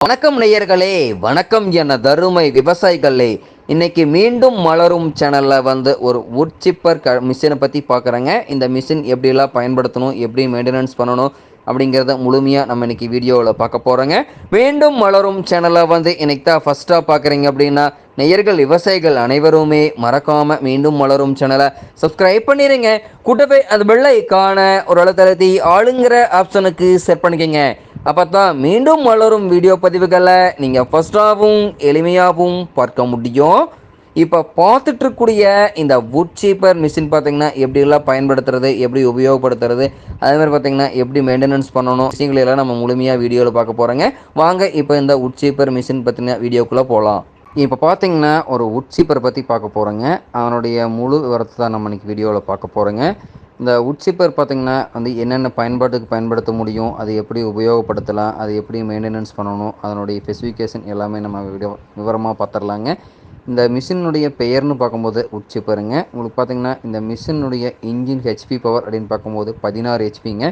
வணக்கம் நேயர்களே வணக்கம் என தருமை விவசாயிகளே. இன்னைக்கு மீண்டும் மலரும் சேனலில் வந்து ஒரு வுட் சிப்பர் க மிஷினை பற்றி பார்க்குறேங்க இந்த மிஷின் எப்படிலாம் பயன்படுத்தணும் எப்படி மெயின்டெனன்ஸ் பண்ணணும் அப்படிங்கிறத முழுமையாக நம்ம இன்னைக்கு வீடியோவில் பார்க்க போகிறோங்க மீண்டும் மலரும் சேனலை வந்து இன்னைக்கு தான் ஃபஸ்ட்டாக பார்க்குறீங்க அப்படின்னா நேயர்கள் விவசாயிகள் அனைவருமே மறக்காமல் மீண்டும் மலரும் சேனலை சப்ஸ்கிரைப் பண்ணிடுங்க கூட்டவே அது வெள்ளை காண ஒரு தளர்த்தி ஆளுங்கிற ஆப்ஷனுக்கு செட் பண்ணிக்கங்க. அப்போ தான் மீண்டும் வளரும் வீடியோ பதிவுகளை நீங்கள் ஃபஸ்ட்டாகவும் எளிமையாகவும் பார்க்க முடியும். இப்போ பார்த்துட்டு இருக்கக்கூடிய இந்த வுட் சீப்பர் மிஷின் பார்த்தீங்கன்னா எப்படிலாம் பயன்படுத்துறது எப்படி உபயோகப்படுத்துறது அதேமாதிரி பார்த்தீங்கன்னா எப்படி மெயின்டெனன்ஸ் பண்ணணும் விஷயங்களெல்லாம் நம்ம முழுமையாக வீடியோவில் பார்க்க போகிறோங்க வாங்க இப்போ இந்த வுட் சீப்பர் மிஷின் பற்றின வீடியோக்குள்ளே போகலாம் இப்போ பார்த்தீங்கன்னா ஒரு வுட் சீப்பரை பற்றி பார்க்க போகிறோங்க அவனுடைய முழு விவரத்தை தான் நம்ம இன்றைக்கி வீடியோவில் பார்க்க போகிறோங்க இந்த உட்சிப்பர் பார்த்திங்கன்னா வந்து என்னென்ன பயன்பாட்டுக்கு பயன்படுத்த முடியும் அது எப்படி உபயோகப்படுத்தலாம் அது எப்படி மெயின்டெனன்ஸ் பண்ணணும் அதனுடைய ஸ்பெசிஃபிகேஷன் எல்லாமே நம்ம வீடியோ விவரமாக பார்த்துடலாங்க இந்த மிஷினுடைய பெயர்னு பார்க்கும்போது உட்சிப்பருங்க உங்களுக்கு பார்த்திங்கன்னா இந்த மிஷினுடைய இன்ஜின் ஹெச்பி பவர் அப்படின்னு பார்க்கும்போது பதினாறு ஹெச்பிங்க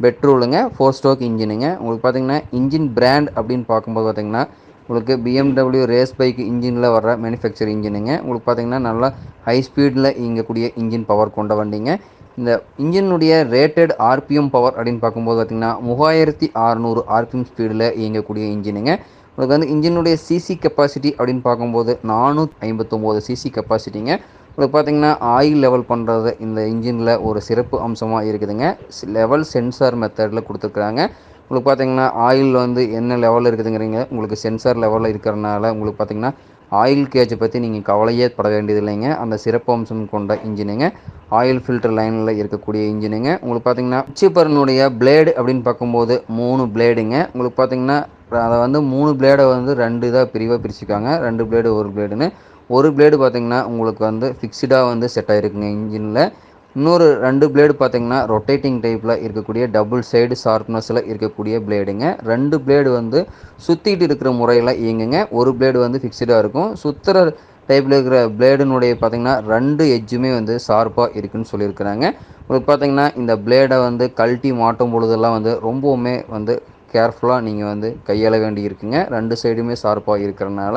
பெட்ரோலுங்க ஃபோர் ஸ்டோக் இன்ஜினுங்க உங்களுக்கு பார்த்திங்கன்னா இன்ஜின் பிராண்ட் அப்படின்னு பார்க்கும்போது பார்த்திங்கன்னா உங்களுக்கு பிஎம்டபிள்யூ ரேஸ் பைக் இன்ஜினில் வர்ற மேனுஃபேக்சர் இன்ஜினுங்க உங்களுக்கு பார்த்திங்கன்னா நல்லா ஹை ஸ்பீடில் இயங்கக்கூடிய இன்ஜின் பவர் கொண்ட வண்டிங்க. இந்த இன்ஜினுடைய ரேட்டட் ஆர்பிஎம் பவர் அப்படின்னு பார்க்கும்போது பார்த்திங்கன்னா மூவாயிரத்தி அறநூறு ஆர்பிஎம் ஸ்பீடில் இயங்கக்கூடிய இன்ஜினுங்க. உங்களுக்கு வந்து இன்ஜினுடைய சிசி கெப்பாசிட்டி அப்படின்னு பார்க்கும்போது நானூற்றி ஐம்பத்தொம்போது சிசி கெப்பாசிட்டிங்க உங்களுக்கு பார்த்தீங்கன்னா ஆயில் லெவல் பண்ணுறது இந்த இன்ஜினில் ஒரு சிறப்பு அம்சமாக இருக்குதுங்க. லெவல் சென்சார் மெத்தடில் கொடுத்துருக்குறாங்க. உங்களுக்கு பார்த்தீங்கன்னா ஆயில் வந்து என்ன லெவலில் இருக்குதுங்கிறீங்க. உங்களுக்கு சென்சார் லெவலில் இருக்கிறனால உங்களுக்கு பார்த்தீங்கன்னா ஆயில் கேஜை பற்றி நீங்கள் கவலையே பட வேண்டியதில்லைங்க. அந்த சிறப்பம்சம் கொண்ட இன்ஜினுங்க. ஆயில் ஃபில்டர் லைனில் இருக்கக்கூடிய இன்ஜினுங்க. உங்களுக்கு பார்த்தீங்கன்னா சீப்பரனுடைய பிளேடு அப்படின்னு பார்க்கும்போது மூணு பிளேடுங்க உங்களுக்கு பார்த்தீங்கன்னா அதை வந்து மூணு பிளேடை வந்து ரெண்டு இதாக பிரிவாக பிரிச்சுக்காங்க. ரெண்டு பிளேடு ஒரு பிளேடுன்னு ஒரு பிளேடு பார்த்தீங்கன்னா உங்களுக்கு வந்து ஃபிக்ஸ்டாக வந்து செட் ஆகிருக்குங்க இன்ஜினில். இன்னொரு ரெண்டு பிளேடு பார்த்தீங்கன்னா ரொட்டேட்டிங் டைப்பில் இருக்கக்கூடிய டபுள் சைடு ஷார்ப்னஸில் இருக்கக்கூடிய பிளேடுங்க ரெண்டு பிளேடு வந்து சுற்றிட்டு இருக்கிற முறையில் இயங்குங்க. ஒரு பிளேடு வந்து ஃபிக்ஸ்டாக இருக்கும். சுற்றுற டைப்பில் இருக்கிற பிளேடுனுடைய பார்த்தீங்கன்னா ரெண்டு எஜ்ஜுமே வந்து ஷார்ப்பாக இருக்குன்னு சொல்லியிருக்கிறாங்க. உங்களுக்கு பார்த்தீங்கன்னா இந்த பிளேடை வந்து கழட்டி மாட்டும் பொழுதெல்லாம் வந்து ரொம்பவுமே வந்து கேர்ஃபுல்லாக நீங்கள் வந்து கையாள வேண்டி இருக்குங்க ரெண்டு சைடுமே ஷார்ப்பாக இருக்கிறனால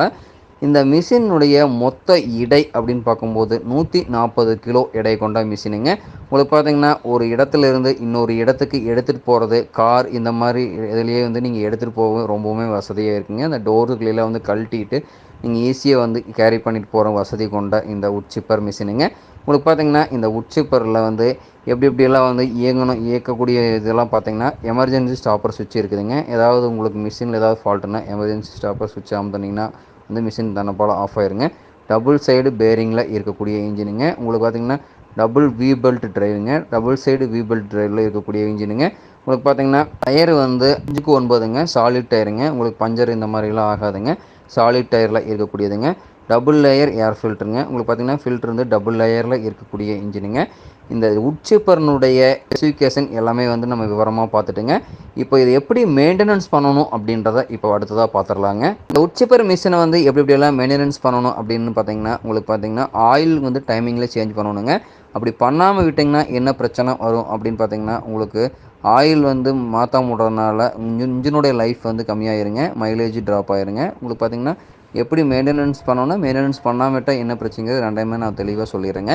இந்த மிஷினுடைய மொத்த இடை அப்படின்னு பார்க்கும்போது நூற்றி நாற்பது கிலோ எடை கொண்ட மிஷினுங்க. உங்களுக்கு பார்த்தீங்கன்னா ஒரு இடத்துல இருந்து இன்னொரு இடத்துக்கு எடுத்துகிட்டு போகிறது கார் இந்த மாதிரி இதுலேயே வந்து நீங்கள் எடுத்துகிட்டு போக ரொம்பவுமே வசதியாக இருக்குங்க. அந்த டோருக்குள்ளே வந்து கழட்டிட்டு நீங்கள் ஈஸியாக வந்து கேரி பண்ணிட்டு போகிற வசதி கொண்ட இந்த உட்சிப்பர் மிஷினுங்க. உங்களுக்கு பார்த்தீங்கன்னா இந்த உட்சிப்பரில் வந்து எப்படி எப்படியெல்லாம் வந்து இயங்கணும் இயக்கக்கூடிய இதெல்லாம் பார்த்தீங்கன்னா எமர்ஜென்சி ஸ்டாப்பர் சுவிட்ச் இருக்குதுங்க. ஏதாவது உங்களுக்கு மிஷினில் ஏதாவது ஃபால்ட்டுனா எமர்ஜென்சி ஸ்டாப்பர் சுவிட்ச் அமுத்துனீங்கன்னா வந்து மிஷின் தன்னை போல் ஆஃப் ஆயிருங்க. டபுள் சைடு பேரிங்கில் இருக்கக்கூடிய இன்ஜினுங்க உங்களுக்கு பார்த்தீங்கன்னா டபுள் வி பெல்ட் டிரைவுங்க டபுள் சைடு வி பெல்ட் டிரைவில் இருக்கக்கூடிய இன்ஜினுங்க உங்களுக்கு பார்த்தீங்கன்னா டயர் வந்து அஞ்சுக்கு ஒன்பதுங்க. சாலிட் டயருங்க உங்களுக்கு பஞ்சர் இந்த மாதிரிலாம் ஆகாதுங்க. சாலிட் டயரில் இருக்கக்கூடியதுங்க. டபுள் லேயர் ஏர் ஃபில்ட்ருங்க உங்களுக்கு பார்த்தீங்கன்னா ஃபில்ட்ரு வந்து டபுள் லேயரில் இருக்கக்கூடிய இன்ஜினுங்க இந்த உட்சிப்பர்னுடைய ஸ்பெசிஃபிகேஷன் எல்லாமே வந்து நம்ம விவரமாக பார்த்துட்டுங்க. இப்போ இது எப்படி மெயின்டெனன்ஸ் பண்ணணும் அப்படின்றத இப்போ அடுத்ததாக பார்த்துடலாங்க. இந்த உட்சிப்பர் மிஷினை வந்து எப்படி எப்படியெல்லாம் மெயின்டெனன்ஸ் பண்ணணும் அப்படின்னு பார்த்தீங்கன்னா உங்களுக்கு பார்த்தீங்கன்னா ஆயில் வந்து டைமிங்கில் சேஞ்ச் பண்ணணுங்க. அப்படி பண்ணாமல் விட்டிங்கன்னா என்ன பிரச்சனை வரும் அப்படின்னு பார்த்தீங்கன்னா உங்களுக்கு ஆயில் வந்து மாற்றாம விடுறதுனால இன்ஜினுடைய லைஃப் வந்து கம்மியாயிருங்க. மைலேஜ் ட்ராப் ஆயிருங்க. உங்களுக்கு பார்த்தீங்கன்னா எப்படி மெயின்டெனன்ஸ் பண்ணணும் மெயின்டெனன்ஸ் பண்ணாமல் என்ன பிரச்சனைங்கிறது ரெண்டையுமே நான் தெளிவாக சொல்லிடுறேங்க.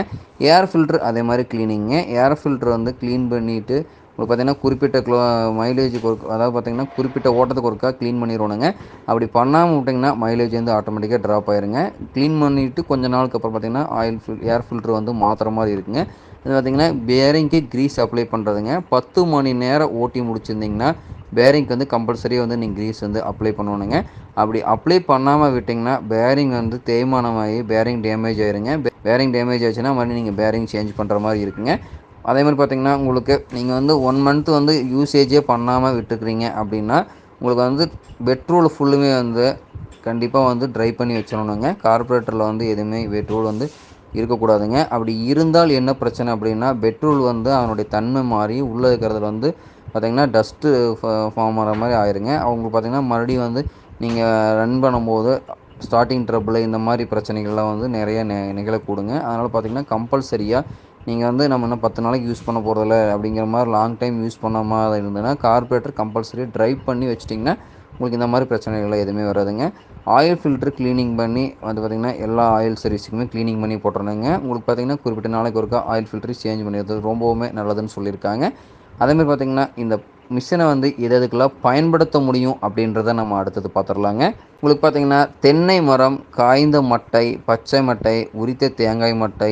ஏர் ஃபில்ட்ரு அதே மாதிரி க்ளீனிங்க ஏர் ஃபில்ட்ரு வந்து க்ளீன் பண்ணிவிட்டு உங்களுக்கு பார்த்தீங்கன்னா குறிப்பிட்ட க்ளோ மைலேஜ் கொடுக்க அதாவது பார்த்தீங்கன்னா குறிப்பிட்ட ஓட்டத்துக்கு ஒருக்கா க்ளீன் பண்ணிடுவோங்க அப்படி பண்ணாமல் விட்டிங்கன்னா மைலேஜ் வந்து ஆட்டோமேட்டிக்காக ட்ராப் ஆயிருங்க. க்ளீன் பண்ணிவிட்டு கொஞ்ச நாளுக்கு அப்புறம் பார்த்தீங்கன்னா ஆயில் ஃபில் ஏர் ஃபில்ட்ரு வந்து மாற்றுற மாதிரி இருக்குங்க. இது பார்த்தீங்கன்னா பேரிங்க்கு க்ரீஸ் அப்ளை பண்ணுறதுங்க பத்து மணி நேரம் ஓட்டி முடிச்சிருந்தீங்கன்னா பேரிங்க்கு வந்து கம்பல்சரியாக வந்து நீங்கள் க்ரீஸ் வந்து அப்ளை பண்ணணுங்க. அப்படி அப்ளை பண்ணாமல் விட்டிங்கன்னா பேரிங் வந்து தேய்மானமாகி பேரிங் டேமேஜ் ஆயிருங்க. பேரிங் டேமேஜ் ஆச்சுன்னா மறுபடியும் நீங்கள் பேரிங் சேஞ்ச் பண்ணுற மாதிரி இருக்குங்க. அதே மாதிரி பார்த்தீங்கன்னா உங்களுக்கு நீங்கள் வந்து ஒன் மந்த் வந்து யூசேஜே பண்ணாமல் விட்டுக்கிறீங்க அப்படின்னா உங்களுக்கு வந்து பெட்ரோல் ஃபுல்லுமே வந்து கண்டிப்பாக வந்து ட்ரை பண்ணி வச்சிடணுங்க. கார்பரேட்டரில் வந்து எதுவுமே பெட்ரோல் வந்து இருக்கக்கூடாதுங்க. அப்படி இருந்தால் என்ன பிரச்சனை அப்படின்னா பெட்ரோல் வந்து அதனுடைய தன்மை மாறி உள்ளே இருக்கிறதுல வந்து பார்த்திங்கன்னா டஸ்ட்டு ஃபார்ம் ஆகிற மாதிரி ஆயிருங்க. அவங்களுக்கு பார்த்திங்கன்னா மறுபடியும் வந்து நீங்கள் ரன் பண்ணும்போது ஸ்டார்டிங் ட்ரபிள் இந்த மாதிரி பிரச்சனைகள்லாம் வந்து நிறைய நெ நிகழக்கூடுங்க. அதனால் பார்த்திங்கன்னா கம்பல்சரியாக நீங்கள் வந்து நம்ம இன்னும் பத்து நாளைக்கு யூஸ் பண்ண போகிறதில்ல அப்படிங்கிற மாதிரி லாங் டைம் யூஸ் பண்ணாமல் இருந்ததுன்னா கார்பரேட்டர் கம்பல்சரி ட்ரைவ் பண்ணி வச்சிட்டிங்கன்னா உங்களுக்கு இந்த மாதிரி பிரச்சனைகள்லாம் எதுவுமே வராதுங்க. ஆயில் ஃபில்ட்ரு க்ளீனிங் பண்ணி வந்து பார்த்திங்கன்னா எல்லா ஆயில் சர்வீஸுக்குமே க்ளீனிங் பண்ணி போட்டுருந்தாங்க உங்களுக்கு பார்த்திங்கன்னா குறிப்பிட்ட நாளைக்கு ஒருக்கா ஆயில் ஃபில்ட்ரு சேஞ்ச் பண்ணிடுறது ரொம்பவுமே நல்லதுன்னு சொல்லியிருக்காங்க. அதேமாதிரி பார்த்திங்கன்னா இந்த மிஷினை வந்து எது எதுக்கெல்லாம் பயன்படுத்த முடியும் அப்படின்றத நம்ம அடுத்தது பார்த்துடலாங்க உங்களுக்கு பார்த்திங்கன்னா தென்னை மரம் காய்ந்த மட்டை பச்சை மட்டை உரித்த தேங்காய் மட்டை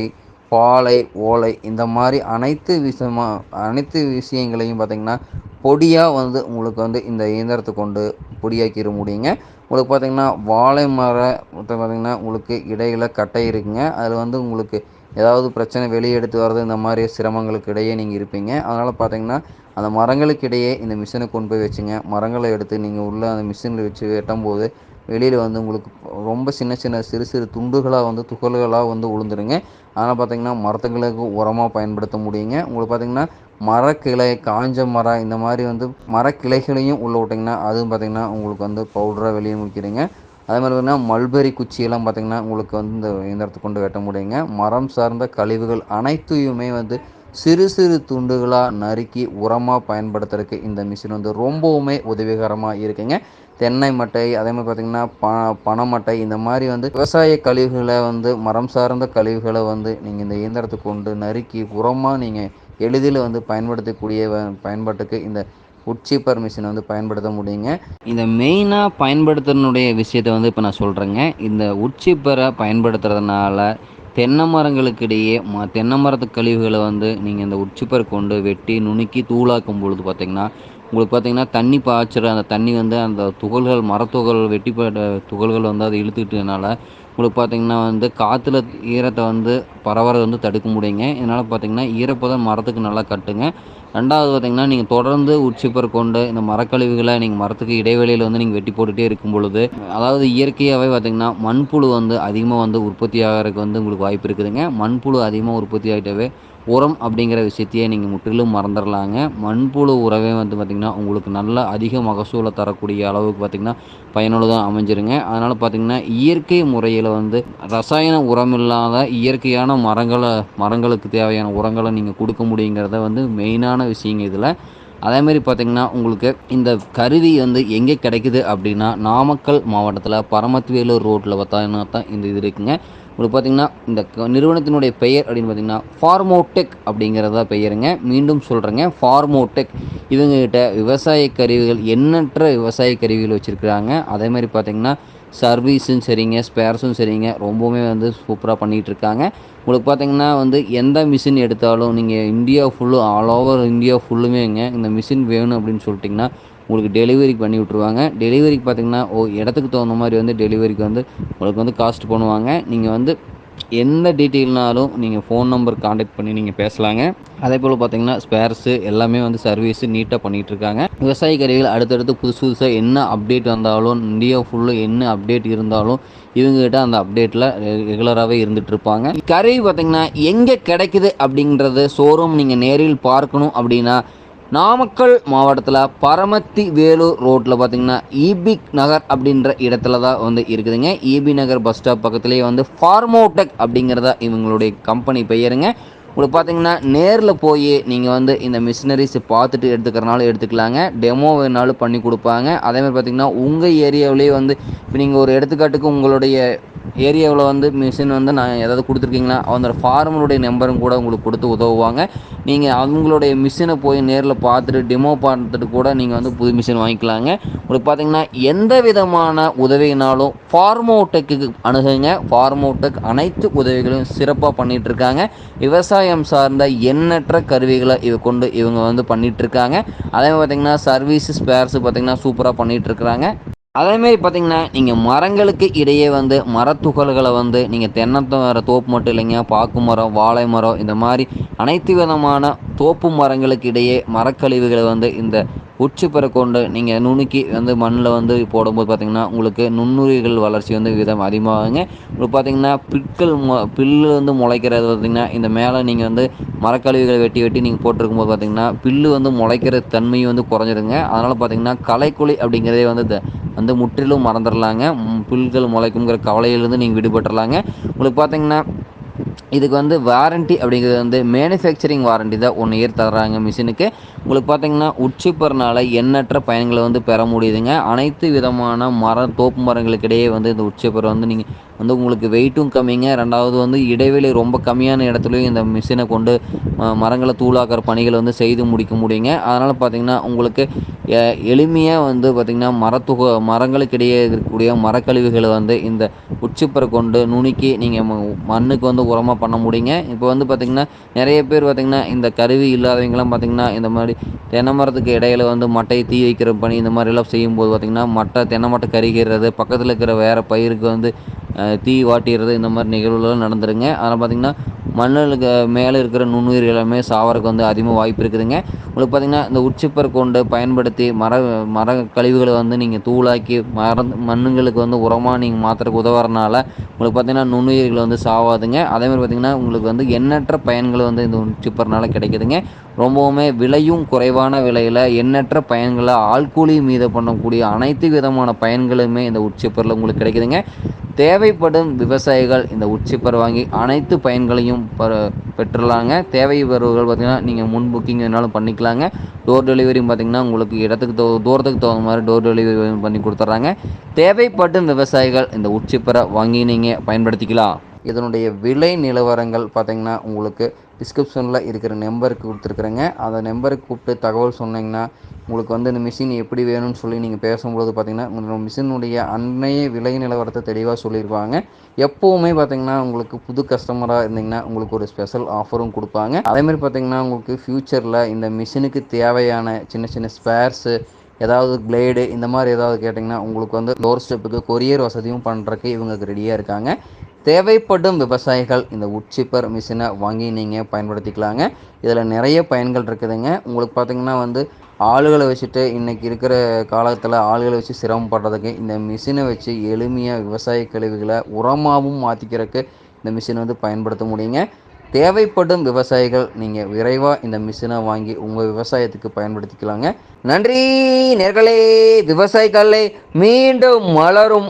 பாலை ஓலை இந்த மாதிரி அனைத்து விஷயமாக அனைத்து விஷயங்களையும் பார்த்திங்கன்னா பொடியாக வந்து உங்களுக்கு வந்து இந்த இயந்திரத்தை கொண்டு பொடியாக்கிட முடியுங்க. உங்களுக்கு பார்த்திங்கன்னா வாழை மரம் பார்த்திங்கன்னா உங்களுக்கு இடையில் கட்டை இருக்குங்க. அதில் வந்து உங்களுக்கு ஏதாவது பிரச்சனை வெளியே எடுத்து வர்றது இந்த மாதிரி சிரமங்களுக்கு இடையே நீங்கள் இருப்பீங்க. அதனால் பார்த்தீங்கன்னா அந்த மரங்களுக்கு இடையே இந்த மிஷினை கொண்டு போய் வச்சுங்க. மரங்களை எடுத்து நீங்கள் உள்ளே அந்த மிஷினில் வச்சு வெட்டும் போது வெளியில் வந்து உங்களுக்கு ரொம்ப சின்ன சின்ன சிறு சிறு துண்டுகளாக வந்து துகள்களாக வந்து உளுந்துருங்க. அதனால் பார்த்திங்கன்னா மரத்துங்களுக்கு உரமாக பயன்படுத்த முடியுங்க. உங்களுக்கு பார்த்திங்கன்னா மரக்கிளை காஞ்ச மரம் இந்த மாதிரி வந்து மரக்கிளைகளையும் உள்ளே விட்டிங்கன்னா அதுவும் பார்த்திங்கன்னா உங்களுக்கு வந்து பவுடராக வெளியே முடிக்கிறீங்க அதே மாதிரி பார்த்தீங்கன்னா மல்பெரி குச்சியெல்லாம் பார்த்திங்கன்னா உங்களுக்கு வந்து இந்த இயந்திரத்தை கொண்டு வெட்ட முடியுங்க. மரம் சார்ந்த கழிவுகள் அனைத்தையுமே வந்து சிறு சிறு துண்டுகளாக நறுக்கி உரமாக பயன்படுத்துறதுக்கு இந்த மிஷின் வந்து ரொம்பவுமே உதவிகரமாக இருக்குங்க. தென்னை மட்டை அதே மாதிரி பார்த்திங்கன்னா ப பனைமட்டை இந்த மாதிரி வந்து விவசாய கழிவுகளை வந்து மரம் சார்ந்த கழிவுகளை வந்து நீங்கள் இந்த இயந்திரத்தை கொண்டு நறுக்கி உரமாக நீங்கள் எளிதில் வந்து பயன்படுத்தக்கூடிய பயன்பாட்டுக்கு இந்த உட்சீப்பர் மிஷினை வந்து பயன்படுத்த முடியுங்க. இந்த மெயினாக பயன்படுத்துறனுடைய விஷயத்தை வந்து இப்போ நான் சொல்கிறேங்க இந்த உட்சீப்பரை பயன்படுத்துறதுனால தென்னை மரங்களுக்கிடையே ம தென்னை மரத்து கழிவுகளை வந்து நீங்கள் இந்த உச்சிப்பர் கொண்டு வெட்டி நுணுக்கி தூளாக்கும் பொழுது பார்த்திங்கன்னா உங்களுக்கு பார்த்திங்கன்னா தண்ணி பாய்ச்சுற அந்த தண்ணி வந்து அந்த துகள்கள் மரத்துகள் வெட்டிப்பட்ட துகள்கள் வந்து அதை இழுத்துக்கிட்டதுனால உங்களுக்கு பார்த்திங்கன்னா வந்து காற்றுல ஈரத்தை வந்து பரவறதை வந்து தடுக்க முடியுங்க. இதனால் பார்த்திங்கன்னா ஈரப்பதம் மரத்துக்கு நல்லா கட்டுங்க. ரெண்டாவது பார்த்திங்கன்னா நீங்கள் தொடர்ந்து உச்சிப்பர் கொண்டு இந்த மரக்கழிவுகளை நீங்கள் மரத்துக்கு இடைவெளியில் வந்து நீங்கள் வெட்டி போட்டுகிட்டே இருக்கும் பொழுது அதாவது இயற்கையாகவே பார்த்திங்கன்னா மண்புழு வந்து அதிகமாக வந்து உற்பத்தி ஆகிறதுக்கு வந்து உங்களுக்கு வாய்ப்பு இருக்குதுங்க. மண்புழு அதிகமாக உற்பத்தி ஆகிட்டவே உரம் அப்படிங்கிற விஷயத்தையே நீங்கள் முற்றிலும் மறந்துடலாங்க. மண்புழு உரவே வந்து பார்த்திங்கன்னா உங்களுக்கு நல்ல அதிக மகசூலை தரக்கூடிய அளவுக்கு பார்த்திங்கன்னா பயனுள்ளதாக அமைஞ்சிருங்க. அதனால் பார்த்திங்கன்னா இயற்கை முறையில் வந்து ரசாயன உரம் இல்லாத இயற்கையான மரங்களை மரங்களுக்கு தேவையான உரங்களை நீங்கள் கொடுக்க முடியுங்கிறத வந்து மெயினான விஷயங்க இதில். அதேமாரி பார்த்திங்கன்னா உங்களுக்கு இந்த கருவி வந்து எங்கே கிடைக்குது அப்படின்னா நாமக்கல் மாவட்டத்தில் பரமத்வேலூர் ரோட்டில் பார்த்தீங்கன்னா தான் இந்த இது இருக்குங்க. உங்களுக்கு பார்த்திங்கன்னா இந்த நிறுவனத்தினுடைய பெயர் அப்படின்னு பார்த்திங்கன்னா ஃபார்மோடெக் அப்படிங்கிறதா பெயருங்க. மீண்டும் சொல்கிறேங்க ஃபார்மோடெக் இவங்ககிட்ட விவசாய கருவிகள் எண்ணற்ற விவசாய கருவிகள் வச்சுருக்குறாங்க. அதே மாதிரி பார்த்திங்கன்னா சர்வீஸும் சரிங்க ஸ்பேர்ஸும் சரிங்க ரொம்பவுமே வந்து சூப்பராக பண்ணிகிட்ருக்காங்க. உங்களுக்கு பார்த்திங்கன்னா வந்து எந்த மிஷின் எடுத்தாலும் நீங்கள் இந்தியா ஃபுல்லும் ஆல் ஓவர் இந்தியா ஃபுல்லுமேங்க இந்த மிஷின் வேணும் அப்படின்னு சொல்லிட்டிங்கன்னா உங்களுக்கு டெலிவரி பண்ணி விட்ருவாங்க டெலிவரிக்கு பார்த்திங்கன்னா ஓ இடத்துக்கு தகுந்த மாதிரி வந்து டெலிவரிக்கு வந்து உங்களுக்கு வந்து காஸ்ட் பண்ணுவாங்க. நீங்கள் வந்து எந்த டீட்டெயில்னாலும் நீங்கள் ஃபோன் நம்பர் காண்டாக்ட் பண்ணி நீங்கள் பேசலாங்க. அதே போல் பார்த்தீங்கன்னா ஸ்பேர்ஸு எல்லாமே வந்து சர்வீஸு நீட்டாக பண்ணிகிட்ருக்காங்க விவசாய கருவிகள் அடுத்தடுத்து புதுசு புதுசாக என்ன அப்டேட் வந்தாலும் இந்தியா ஃபுல்லாக என்ன அப்டேட் இருந்தாலும் இவங்ககிட்ட அந்த அப்டேட்டில் ரெகுலராகவே இருந்துகிட்ருப்பாங்க கருவி பார்த்திங்கன்னா எங்கே கிடைக்குது அப்படின்றது ஷோரூம் நீங்கள் நேரில் பார்க்கணும் அப்படின்னா நாமக்கல் மாவட்டத்தில் பரமத்தி வேலூர் ரோட்டில் பார்த்தீங்கன்னா ஈபிக் நகர் அப்படின்ற இடத்துல தான் வந்து இருக்குதுங்க. ஈபி நகர் பஸ் ஸ்டாப் பக்கத்துலேயே வந்து ஃபார்மோடெக் அப்படிங்கிறதா இவங்களுடைய கம்பெனி பெயருங்க. உங்களுக்கு பார்த்தீங்கன்னா நேரில் போய் நீங்கள் வந்து இந்த மிஷினரிஸ் பார்த்துட்டு எடுத்துக்கிறனாலும் எடுத்துக்கலாங்க. டெமோ வேணாலும் பண்ணி கொடுப்பாங்க. அதேமாதிரி பார்த்தீங்கன்னா உங்கள் ஏரியாவிலேயே வந்து இப்போ நீங்கள் ஒரு எடுத்துக்காட்டுக்கு உங்களுடைய ஏரியாவில் வந்து மிஷின் வந்து நான் ஏதாவது கொடுத்துருக்கீங்களா? அந்த ஃபார்மருடைய நம்பரும் கூட உங்களுக்கு கொடுத்து உதவுவாங்க. நீங்கள் அவங்களுடைய மிஷினை போய் நேரில் பார்த்துட்டு டெமோ பார்த்துட்டு கூட நீங்கள் வந்து புது மிஷின் வாங்கிக்கலாங்க. உங்களுக்கு பார்த்தீங்கன்னா எந்த விதமான உதவினாலும் ஃபார்மோடெக்கு அணுகுங்க. ஃபார்மோடெக் அனைத்து உதவிகளையும் சிறப்பாக பண்ணிகிட்ருக்காங்க விவசாயம் சார்ந்த எண்ணற்ற கருவிகளை இவ கொண்டு இவங்க வந்து பண்ணிகிட்ருக்காங்க அதே மாதிரி பார்த்திங்கன்னா சர்வீஸ் ஸ்பேர்ஸ் பார்த்திங்கன்னா சூப்பராக பண்ணிகிட்ருக்குறாங்க அதேமாரி பார்த்திங்கன்னா நீங்கள் மரங்களுக்கு இடையே வந்து மரத்துகள்களை வந்து நீங்கள் தென்னத்தை வர தோப்பு மட்டும் இல்லைங்க பாக்கு மரம் வாழை மரம் இந்த மாதிரி அனைத்து விதமான தோப்பு மரங்களுக்கு இடையே மரக்கழிவுகளை வந்து இந்த உச்சி பெற கொண்டு நீங்கள் நுணுக்கி வந்து மண்ணில் வந்து போடும்போது பார்த்திங்கன்னா உங்களுக்கு நுண்ணுயிர்கள் வளர்ச்சி வந்து விதம் அதிகமாகுங்க. உங்களுக்கு பார்த்திங்கன்னா பிற்கள் பில்லு வந்து முளைக்கிறது பார்த்திங்கன்னா இந்த மேலே நீங்கள் வந்து மரக்கழிவுகளை வெட்டி வெட்டி நீங்கள் போட்டிருக்கும்போது பார்த்திங்கன்னா பில்லு வந்து முளைக்கிற தன்மையும் வந்து குறைஞ்சிருங்க. அதனால் பார்த்திங்கன்னா களைக்குழி அப்படிங்கிறதே வந்து வந்து முற்றிலும் மறந்துடலாங்க புல்கள் முளைக்குங்கிற கவலையிலேருந்து நீங்கள் விடுபட்டுறலாங்க உங்களுக்கு பார்த்தீங்கன்னா இதுக்கு வந்து வாரண்ட்டி அப்படிங்கிறது வந்து மேனுஃபேக்சரிங் வாரண்ட்டி தான் ஒன் இயர் தர்றாங்க மிஷினுக்கு. உங்களுக்கு பார்த்தீங்கன்னா உட்சிப்பர்னால எண்ணற்ற பயன்களை வந்து பெற முடியுதுங்க. அனைத்து விதமான மரம் தோப்பு மரங்களுக்கிடையே வந்து இந்த உட்சிப்பர் வந்து நீங்கள் வந்து உங்களுக்கு வெயிட்டும் கம்மிங்க. ரெண்டாவது வந்து இடைவெளி ரொம்ப கம்மியான இடத்துலையும் இந்த மிஷினை கொண்டு மரங்களை தூளாக்கிற பணிகளை வந்து செய்து முடிக்க முடியுங்க. அதனால் பார்த்திங்கன்னா உங்களுக்கு எளிமையாக வந்து பார்த்திங்கன்னா மரத்துக மரங்களுக்கிடையே இருக்கக்கூடிய மரக்கழிவுகளை வந்து இந்த உச்சிப்பறை கொண்டு நுணுக்கி நீங்கள் மண்ணுக்கு வந்து உரம் உரமாக பண்ண முடியுங்க. இப்போ வந்து பார்த்திங்கன்னா நிறைய பேர் பார்த்திங்கன்னா இந்த கருவி இல்லாதவங்களாம் பார்த்திங்கன்னா இந்த மாதிரி தென்னை மரத்துக்கு இடையில வந்து மட்டையை தீ வைக்கிற பணி இந்த மாதிரிலாம் செய்யும்போது பார்த்திங்கன்னா மட்டை தென்னை மட்டை கருகிறது பக்கத்தில் இருக்கிற வேறு பயிருக்கு வந்து தீ வாட்டிடுறது இந்த மாதிரி நிகழ்வுலாம் நடந்துருங்க. அதனால் பார்த்திங்கன்னா மண்ணுக்கு மேலே இருக்கிற நுண்ணுயிர் எல்லாமே சாவறதுக்கு வந்து அதிகமாக வாய்ப்பு இருக்குதுங்க. உங்களுக்கு பார்த்திங்கன்னா இந்த உச்சிப்பர் கொண்டு பயன்படுத்தி மர மர கழிவுகளை வந்து நீங்கள் தூளாக்கி மர மண்ணுங்களுக்கு வந்து உரமாக நீங்கள் மாற்றுறதுக்கு உதவுறதுனால உங்களுக்கு பார்த்திங்கன்னா நுண்ணுயிர்கள் வந்து சாவாதுங்க. அதே அதேமாதிரி பார்த்திங்கன்னா உங்களுக்கு வந்து எண்ணற்ற பயன்கள் வந்து இந்த சிப்பர்னால் கிடைக்குதுங்க. ரொம்பவுமே விலையும் குறைவான விலையில் எண்ணற்ற பயன்களை ஆள்கூலி மீது பண்ணக்கூடிய அனைத்து விதமான பயன்களுமே இந்த உட்சிப்பரில் உங்களுக்கு கிடைக்குதுங்க. தேவைப்படும் விவசாயிகள் இந்த உட்சிப்பர் வாங்கி அனைத்து பயன்களையும் பெற்றுலாங்க. தேவை வருவர்கள் பார்த்திங்கன்னா நீங்கள் முன் புக்கிங் வேணாலும் பண்ணிக்கலாங்க. டோர் டெலிவரியும் பார்த்திங்கன்னா உங்களுக்கு இடத்துக்கு தோ தூரத்துக்கு தகுந்த மாதிரி டோர் டெலிவரி பண்ணி கொடுத்துட்றாங்க. தேவைப்படும் விவசாயிகள் இந்த உட்சிப்பரை வாங்கி நீங்கள் பயன்படுத்திக்கலாம். இதனுடைய விலை நிலவரங்கள் பார்த்திங்கன்னா உங்களுக்கு டிஸ்கிரிப்ஷனில் இருக்கிற நம்பருக்கு கொடுத்துருக்குறேங்க. அந்த நம்பருக்கு கூப்பிட்டு தகவல் சொன்னிங்கன்னா உங்களுக்கு வந்து இந்த மிஷின் எப்படி வேணும்னு சொல்லி நீங்கள் பேசும்பொழுது பார்த்திங்கன்னா உங்களோட மிஷினுடைய அன்னைய விலை நிலவரத்தை தெளிவாக சொல்லியிருப்பாங்க எப்போவுமே பார்த்திங்கன்னா உங்களுக்கு புது கஸ்டமராக இருந்தீங்கன்னா உங்களுக்கு ஒரு ஸ்பெஷல் ஆஃபரும் கொடுப்பாங்க. அதேமாதிரி பார்த்திங்கன்னா உங்களுக்கு ஃப்யூச்சரில் இந்த மிஷினுக்கு தேவையான சின்ன சின்ன ஸ்பேர்ஸு ஏதாவது பிளேடு இந்த மாதிரி ஏதாவது கேட்டிங்கன்னா உங்களுக்கு வந்து டோர் ஸ்டெப்புக்கு கொரியர் வசதியும் பண்ணுறக்கு இவங்களுக்கு ரெடியாக இருக்காங்க. தேவைப்படும் விவசாயிகள் இந்த உட்சிப்பர் மிஷினை வாங்கி நீங்கள் பயன்படுத்திக்கலாங்க. இதில் நிறைய பயன்கள் இருக்குதுங்க. உங்களுக்கு பார்த்திங்கன்னா வந்து ஆளுகளை வச்சுட்டு இன்றைக்கி இருக்கிற காலத்தில் ஆளுகளை வச்சு சிரமப்படுறதுக்கு இந்த மிஷினை வச்சு எளிமையாக விவசாய கழிவுகளை உரமாகவும் மாற்றிக்கிறதுக்கு இந்த மிஷினை வந்து பயன்படுத்த முடியுங்க. தேவைப்படும் விவசாயிகள் நீங்கள் விரைவாக இந்த மிஷினை வாங்கி உங்கள் விவசாயத்துக்கு பயன்படுத்திக்கலாங்க. நன்றி நேர்களே விவசாயிகளே மீண்டும் மலரும்